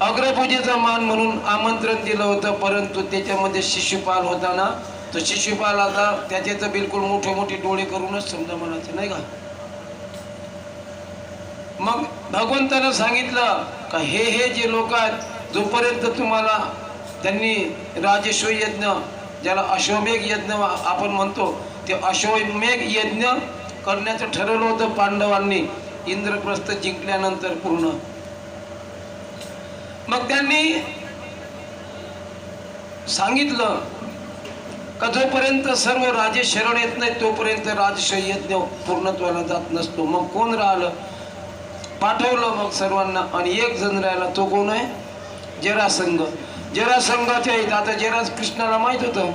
अग्रपूजेचा मान म्हणून आमंत्रण दिलं होतं परंतु त्याच्यामध्ये शिशुपाल होता ना तो शिशुपाल आता त्याचे तर बिलकुल मोठे मोठे डोळे करूनच समजा म्हणायचं नाही का? मग भगवंतानं सांगितलं का हे हे जे लोक आहेत जोपर्यंत तुम्हाला त्यांनी राजेश्वर यज्ञ ज्याला अश्वमेघ यज्ञ आपण म्हणतो ते अश्वमेघ यज्ञ करण्याचं ठरवलं होतं पांडवांनी इंद्रप्रस्थ जिंकल्यानंतर पूर्ण. मग त्यांनी सांगितलं का जोपर्यंत सर्व राजे शरण येत नाही तोपर्यंत राजश्व यज्ञ पूर्णत्वाला जात नसतो. मग कोण राहिलं? पाठवलं मग सर्वांना आणि एक जण राहिला तो कोण आहे? जरासंघ जरासंघाच्या इथं आता जरा कृष्णाला माहीत होतं.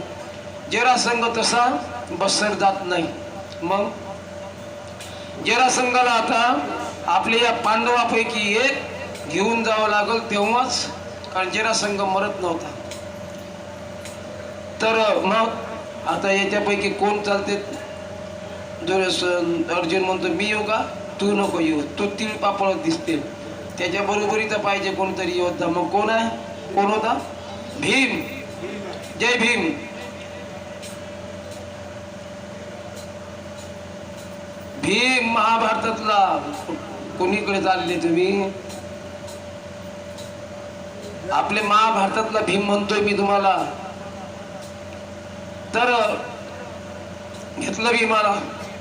जरासंघ तसा बसर जात नाही. मग जरासंघाला आता आपल्या या पांडवापैकी एक घेऊन जावं लागल तेव्हाच कारण जरासंघ मरत नव्हता. तर मग आता याच्यापैकी कोण चालते? जर अर्जुन म्हणतो मी येऊ का? तू नको येऊ. तू तीळ पापड दिसते त्याच्या बरोबरीचा पाहिजे कोणतरी योद्धा. मग कोण आहे? कोण होता? भीम. जय भीम. भीम महाभारतातला. कोणीकडे चालले तुम्ही? आपले महाभारतातला भीम म्हणतोय मी तुम्हाला. तर घेतलं भीमाला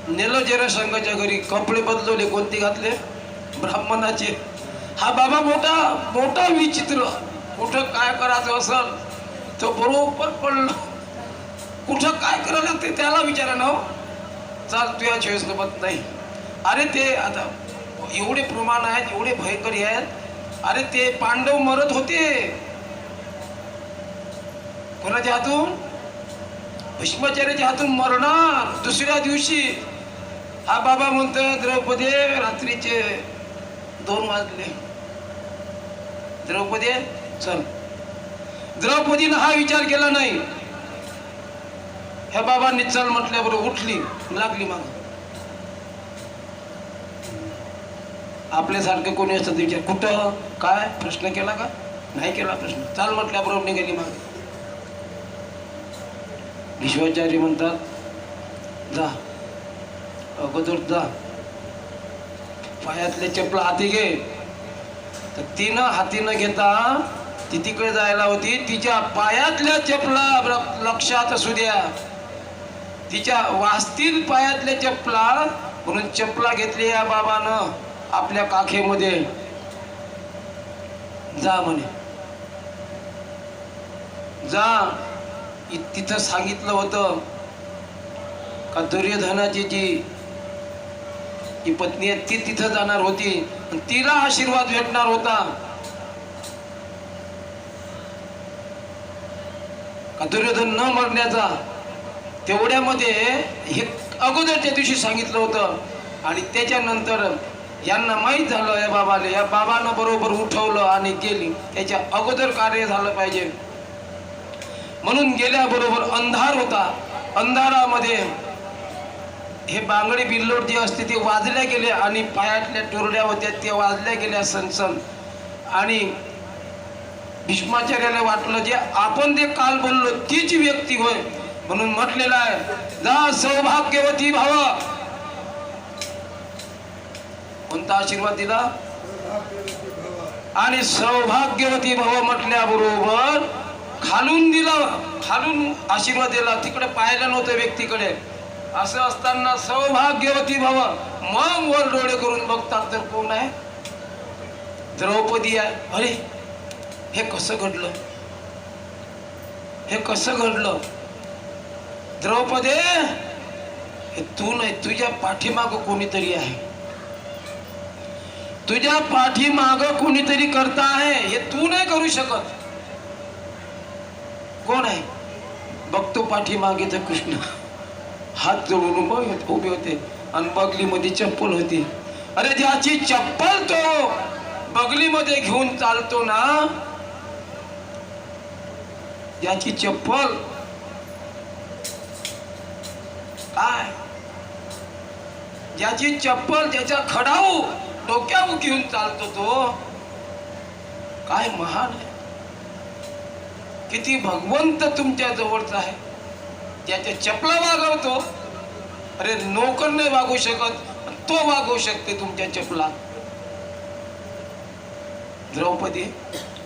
नेलं जरासंघाच्या घरी. कपडे बदलवले कोणते घातले. ब्राह्मणाचे. हा बाबा मोठा मोठा विचित्र. कुठं काय करायचं असल तो बरोबर पडलं. कुठं काय करायला लागते त्याला विचारा ना हो. चाल या सोबत नाही. अरे ते आता एवढे प्रमाण आहेत एवढे भयकरी आहेत. अरे ते पांडव मरत होते. कोणाच्या हातून? भीष्माचार्याच्या हातून मरणार दुसऱ्या दिवशी. हा बाबा म्हणतो द्रौपदी रात्रीचे दोन वाजले. द्रौपदी चल. द्रौपदीनं हा विचार केला नाही. ह्या बाबांनी चल म्हटल्याबरोबर उठली लागली मग. आपल्यासारखं कोणी असतं विचार कुठं काय? प्रश्न केला का? नाही केला प्रश्न. चाल म्हटल्याबरोबर निघाली मग. विश्वाचार्य म्हणतात जा अगोदर जा. पायातले चपला हाती घे. तर तिनं हाती न घेता ती तिकडे जायला होती. तिच्या पायातल्या चपला लक्षात असू द्या. तिच्या वाचतील पायातल्या चपला म्हणून चपला घेतली या बाबानं. आपल्या काखेमध्ये जा म्हणे. जा. तिथं सांगितलं होतं का दुर्योधनाची जी ही पत्नी आहे ती तिथं जाणार होती आणि तिला आशीर्वाद भेटणार होता. का दुर्योधन न मरण्याचा तेवढ्यामध्ये हे अगोदर त्या दिवशी सांगितलं होतं आणि त्याच्यानंतर यांना माहीत झालं या बाबाने या बाबानं बरोबर उठवलं आणि गेली त्याच्या अगोदर कार्य झालं पाहिजे. म्हणून गेल्याबरोबर अंधार होता. अंधारामध्ये हे बांगडी बिल्लोड जे असते ते वाजल्या गेले आणि पायातल्या टोरड्या होत्या ते वाजल्या गेल्या सनसन आणि भीष्माचार्याला वाटलं जे आपण जे काल बोललो तीच व्यक्ती होय. म्हणून म्हटलेलं आहे जा सौभाग्यवती भाव. कोणता आशीर्वाद दिला? आणि सौभाग्यवती भव म्हटल्याबरोबर खालून दिला खालून आशीर्वाद दिला. तिकडे पाहिलं नव्हतं व्यक्तीकडे. असं असताना सौभाग्यवती भव मग वर डोळे करून बघतात तर कोण आहे? द्रौपदी आहे. अरे हे कसं घडलं? हे कसं घडलं? द्रौपदी हे तू नाही तुझ्या पाठीमाग कोणीतरी आहे. तुझ्या पाठीमाग कोणीतरी करता आहे हे तू नाही करू शकत. कोण आहे? बघतो पाठीमागे तर कृष्ण. हात जोडून उभे होते आणि बगलीमध्ये चप्पल होती. अरे ज्याची चप्पल तो बगलीमध्ये घेऊन चालतो ना ज्याची चप्पल काय? ज्याची चप्पल ज्याचा खडाऊ डोक्यावर घेऊन चालतो तो. काय महान आहे. किती भगवंत तुमच्या जवळचा आहे. त्याच्या चपला वागवतो. अरे नोकर नाही वागू शकत तो वागवू शकते तुमच्या चपला. द्रौपदी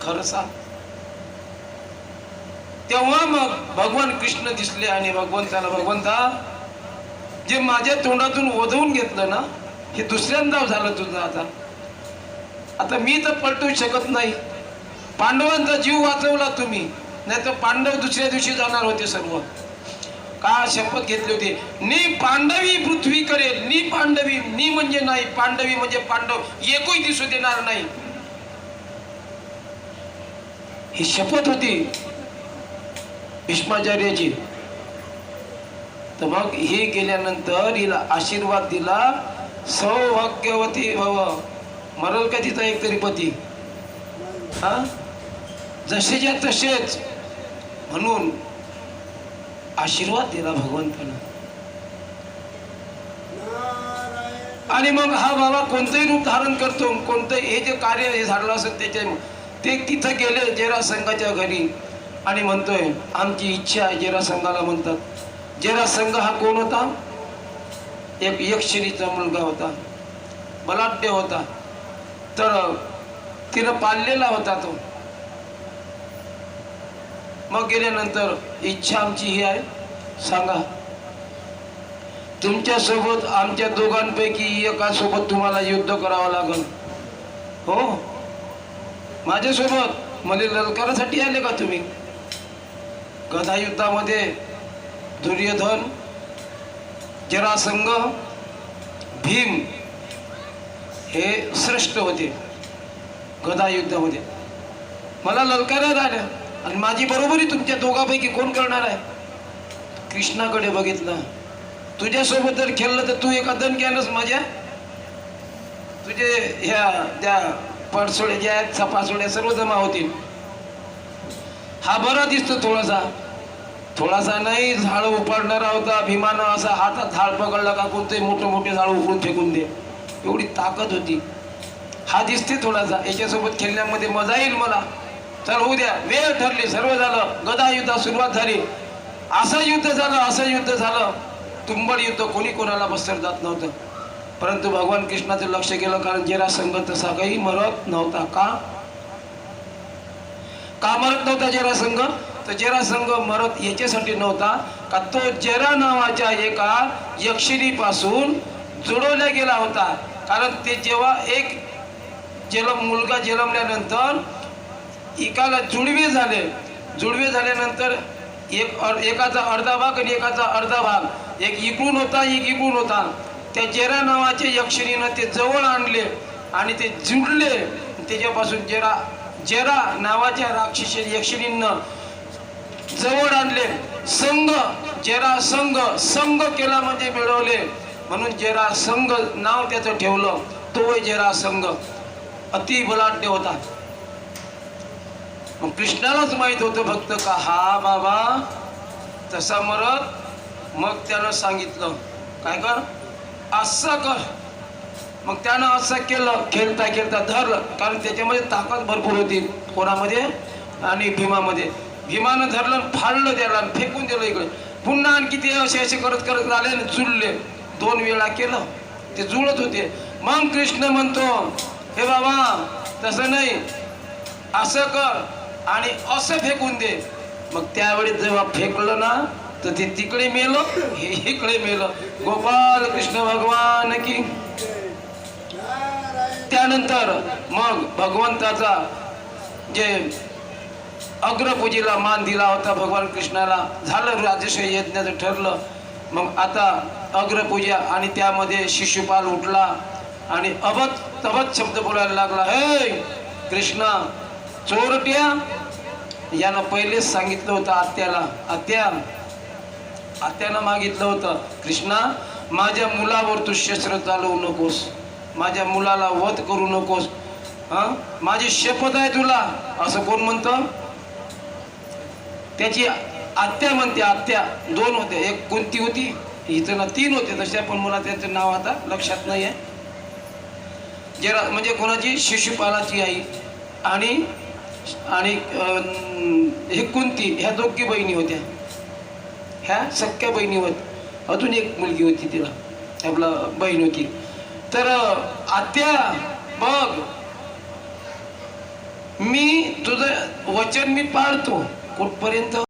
खरं सांग. तेव्हा मग भगवान कृष्ण दिसले आणि भगवंताला भगवंता जे माझ्या तोंडातून वधवून घेतलं ना हे दुसऱ्यांदा झालं तुझं आता. आता मी तर पलटू शकत नाही. पांडवांचा जीव वाचवला तुम्ही. नाही तर पांडव दुसऱ्या दिवशी जाणार होते सर्व. का शपथ घेतली होती? नी पांडवी पृथ्वी करेल नी पांडवी नी म्हणजे नाही. पांडवी म्हणजे पांडव एकही दिसू देणार नाही. ही शपथ होती भीष्माचार्याची. तर मग हे गेल्यानंतर हिला आशीर्वाद दिला. सौभाग्यवती भव. मरल का तिथं एक तरी पती? हा? जसेच्या तसेच. म्हणून आशीर्वाद दिला भगवंतानं. आणि मग हा बाबा कोणतंही रूप धारण करतो कोणतं हे जे कार्य हे झालं असेल त्याच्या ते तिथं गेले जेरा संघाच्या घरी. आणि म्हणतोय आमची इच्छा आहे जेरा संघाला म्हणतात. जेरा संघ हा कोण होता? एक यक्षिणीचा मुलगा होता. बलाढ्य होता. तर तिनं पाळलेला होता तो. मग गेल्यानंतर इच्छा आमची ही आहे. सांगा. तुमच्यासोबत आमच्या दोघांपैकी एकासोबत तुम्हाला युद्ध करावं लागल. हो? माझ्यासोबत? मला ललकारासाठी आले का तुम्ही? गदायुद्धामध्ये दुर्योधन जरासंघ भीम हे श्रेष्ठ होते. गदायुद्धामध्ये मला ललकारात आल्या आणि माझी बरोबरी तुमच्या दोघांपैकी कोण करणार आहे? कृष्णाकडे बघितलं. तुझ्यासोबत जर खेळलं तर तू एका दण घ्यानच माझ्या तुझे ह्या त्या पडसोड्या ज्या आहेत सपासोड्या सर्व जमा होतील. हा बरा दिसतो थोडासा. थोडासा नाही झाड उपाडणारा होता भीमानं असा हातात झाड पकडला का कोणते मोठे मोठे झाड उकळून फेकून दे. एवढी ताकद होती. हा दिसते थोडासा. याच्यासोबत खेळण्यामध्ये मजा येईल मला. चल होऊ द्या. वेळ ठरली. सर्व झालं. गदा युद्धा सुरुवात झाली. असं युद्ध झालं असं युद्ध झालं. तुंबड युद्ध कोणी कोणाला बसर जात नव्हतं. परंतु भगवान कृष्णाचं लक्ष गेलं कारण जेरा संघ तसा काही मरत नव्हता. का? का मरत नव्हता जेरा संघ? तर जेरा संघ मरत याच्यासाठी नव्हता का तो जेरा नावाच्या एका यक्षिणीपासून जुळवला गेला होता. कारण ते जेव्हा एक जलम मुलगा जन्मल्यानंतर एकाला जुडवे झाले. जुडवे झाल्यानंतर एक अर- एकाचा अर्धा भाग आणि एकाचा अर्धा भाग. एक इकडून होता एक इकडून होता. त्या जेरा नावाच्या यक्षिणीनं ते जवळ आणले आणि ते जुडले. त्याच्यापासून जेरा जेरा नावाच्या राक्षस यक्षिणींना जवळ आणले. संघ जेरा संघ संघ केला म्हणजे मिळवले. म्हणून जेरा संघ नाव त्याचं ठेवलं. तो जेरा संघ. अति बलाढ्य होता. मग कृष्णालाच माहीत होतं भक्त का हा बाबा तसा मरत मग त्यानं सांगितलं. काय कर? असं कर. मग त्यानं असं केलं. खेळता खेळता धरलं. कारण त्याच्यामध्ये ताकद भरपूर होती कोणामध्ये? आणि भीमामध्ये. भीमानं धरलं फाडलं त्याला आणि फेकून दिलं इकडे. पुन्हा आणखी ते असे असे करत करत आले आणि जुळले. दोन वेळा केलं. ते जुळत होते. मग कृष्ण म्हणतो हे बाबा तसं नाही. असं कर आणि असं फेकून दे. मग त्यावेळी जेव्हा फेकलं ना तर ते तिकडे मेलं हे इकडे मेलं. गोपाल कृष्ण भगवान की. त्यानंतर मग भगवंताचा जे अग्रपूजेला मान दिला होता भगवान कृष्णाला. झालं राजश्री यज्ञाचं ठरलं. मग आता अग्रपूजा आणि त्यामध्ये शिशुपाल उठला आणि अबत तबत शब्द बोलायला लागला. हे कृष्णा चोरट्या यानं पहिलेच सांगितलं होतं आत्याला. आत्या आत्यानं मागितलं होतं कृष्णा माझ्या मुलावर तू शस्त्र चालवू नकोस. माझ्या मुलाला वध करू नकोस. हां? माझी शपथ आहे तुला. असं कोण म्हणतं? त्याची आत्या म्हणते आत्या. दोन होते. एक कोणती होती? हिचं ना तीन होते. तशा पण मला त्याचं नाव आता लक्षात नाही आहे. जरा म्हणजे कोणाची? शिशुपालाची आई. आणि आणि हे कुंती ह्या दोघी बहिणी होत्या. ह्या सख्या बहिणी होत. अजून एक मुलगी होती तिला. आपला बहीण होती. तर आत्या बघ. मी तुझं वचन मी पाळतो. कुठपर्यंत